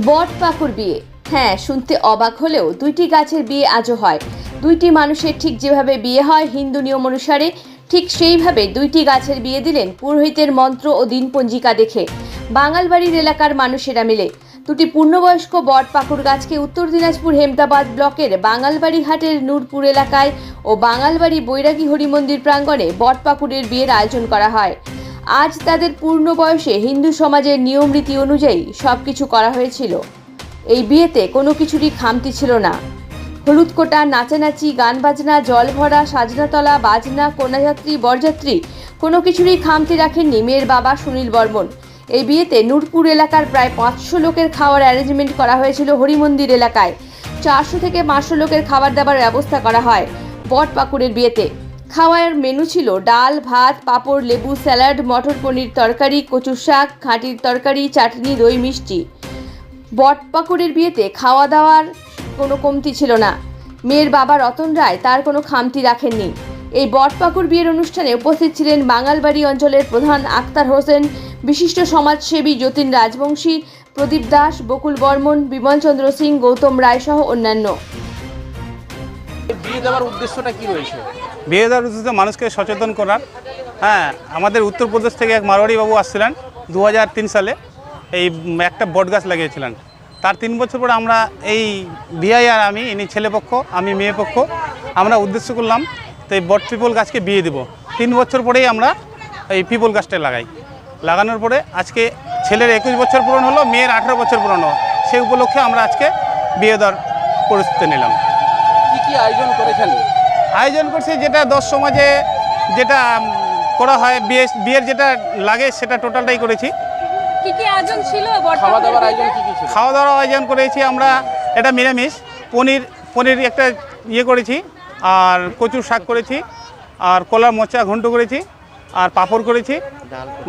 বট পাকুর বিয়ে। হ্যাঁ শুনতে অবাক হলেও দুইটি গাছের বিয়ে আজও হয়। দুইটি মানুষের ঠিক যেভাবে বিয়ে হয় হিন্দু নিয়ম অনুসারে, ঠিক সেইভাবে দুইটি গাছের বিয়ে দিলেন পুরোহিতের মন্ত্র ও দিনপঞ্জিকা দেখে। বাঙালবাড়ির এলাকার মানুষেরা মিলে। দুটি পূর্ণবয়স্ক বট পাকুর গাছকে উত্তর দিনাজপুর হেমদাবাদ ব্লকের বাঙালবাড়ি হাটের নূরপুর এলাকায় ও বাঙালবাড়ি বৈরাগী হরিমন্দির প্রাঙ্গণে বট পাকুড়ের বিয়ের আয়োজন করা হয়। আজ তাদের পূর্ণ বয়সে হিন্দু সমাজের নিয়ম রীতি অনুযায়ী সব কিছু করা হয়েছিল। এই বিয়েতে কোনো কিছুরই খামতি ছিল না। হলুদ কোটা, নাচানাচি, গান বাজনা, জল ভরা সাজনাতলা বাজনা, কন্যাযাত্রী, বরযাত্রী, কোনো কিছুরই খামতি রাখেননি মেয়ের বাবা সুনীল বর্মন। এই বিয়েতে নূরপুর এলাকার প্রায় পাঁচশো লোকের খাওয়ার অ্যারেঞ্জমেন্ট করা হয়েছিল হরিমন্দির এলাকায়। চারশো থেকে পাঁচশো লোকের খাবার দাবার ব্যবস্থা করা হয় বট পাকুড়ের বিয়েতে। খাওয়ার মেনু ছিল ডাল, ভাত, পাঁপড়, লেবু, স্যালাড, মটর পনির তরকারি, কচুর শাক, খাঁটির তরকারি, চাটনি, দই, মিষ্টি। বট পাকুড়ের বিয়েতে খাওয়া দাওয়ার কোনো কমতি ছিল না। মেয়ের বাবা রতন রায় তার কোনো খামতি রাখেননি। এই বট পাকুড় বিয়ের অনুষ্ঠানে উপস্থিত ছিলেন বাঙালবাড়ি অঞ্চলের প্রধান আক্তার হোসেন, বিশিষ্ট সমাজসেবী যতীন রাজবংশী, প্রদীপ দাস, বকুল বর্মন বিমলচন্দ্র সিং, গৌতম রায় সহ অন্যান্য। বিয়ে দেওয়ার উদ্দেশ্যটা কি রয়েছে? বিয়ে দেওয়ার উদ্দেশ্য মানুষকে সচেতন করার। হ্যাঁ আমাদের উত্তরপ্রদেশ থেকে এক মারোয়ারি বাবু আসছিলেন দু হাজার তিন সালে। এই একটা বট গাছ লাগিয়েছিলেন। তার তিন বছর পরে আমরা এই বিআই আর আমি, ইনি ছেলেপক্ষ আমি মেয়ে পক্ষ, আমরা উদ্দেশ্য করলাম তো এই বট পিপল গাছকে বিয়ে দেব। তিন বছর পরেই আমরা এই পিপল গাছটা লাগাই। লাগানোর পরে আজকে ছেলের একুশ বছর পূরণ হলো, মেয়ের আঠেরো বছর পূরণ হলো। সেই উপলক্ষে আমরা আজকে বিয়ে দেওয়ার পরিস্থিতি নিলাম। কি কি আয়োজন করেছেন? আয়োজন করছি যেটা দশ সমাজে যেটা করা হয় বিয়ে বিয়ের যেটা লাগে সেটা টোটালটাই করেছি। কি কি আয়োজন ছিল খাওয়া দাওয়ার আয়োজন কি কি ছিল? খাওয়া দাওয়ার আয়োজন করেছি আমরা এটা নিরামিষ পনির পনির একটা ইয়ে করেছি আর কচুর শাক করেছি আর কলার মোচা ঘন্ট করেছি আর পাঁপড় করেছি।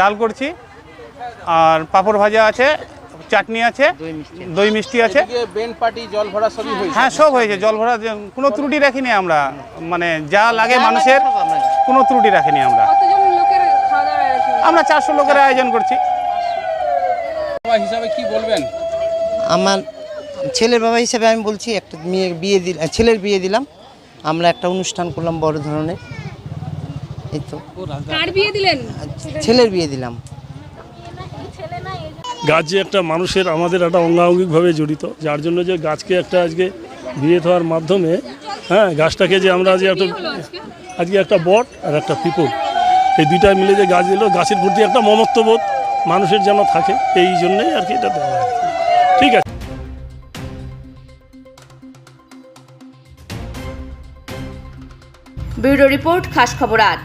ডাল করছি আর পাঁপড় ভাজা আছে চাটনি আছে দই মিষ্টি আছে। বেন্ড পার্টি জল ভরা সবই হ্যাঁ সব হয়েছে জল ভরা কোনো ত্রুটি রাখিনি আমরা। মানে যা লাগে মানুষের কোনো ত্রুটি রাখিনি আমরা। কতজন লোকের খাওয়া দাওয়ার আয়োজন? আমরা চারশো লোকের আয়োজন করছি। হিসাবে কি বলবেন? আমার ছেলের বাবা হিসাবে আমি বলছি একটা মেয়ের বিয়ে দিল ছেলের বিয়ে দিলাম। আমরা একটা অনুষ্ঠান করলাম বড় ধরনের। এই তো। কার বিয়ে দিলেন? ছেলের বিয়ে দিলাম। গাছ যে একটা মানুষের আমাদের একটা অঙ্গাঙ্গিকভাবে জড়িত যার জন্য যে গাছকে একটা আজকে বিয়ে দেওয়ার মাধ্যমে হ্যাঁ গাছটাকে যে আমরা যে একটা আজকে? একটা বট আর একটা পিপল। এই দুইটা মিলে যে গাছ দিল গাছের প্রতি একটা মমত্ববোধ মানুষের যেন থাকে এই জন্যই আর কি এটা দেওয়া হয়। ঠিক আছে। ব্যুরো রিপোর্ট খাস খবর আট।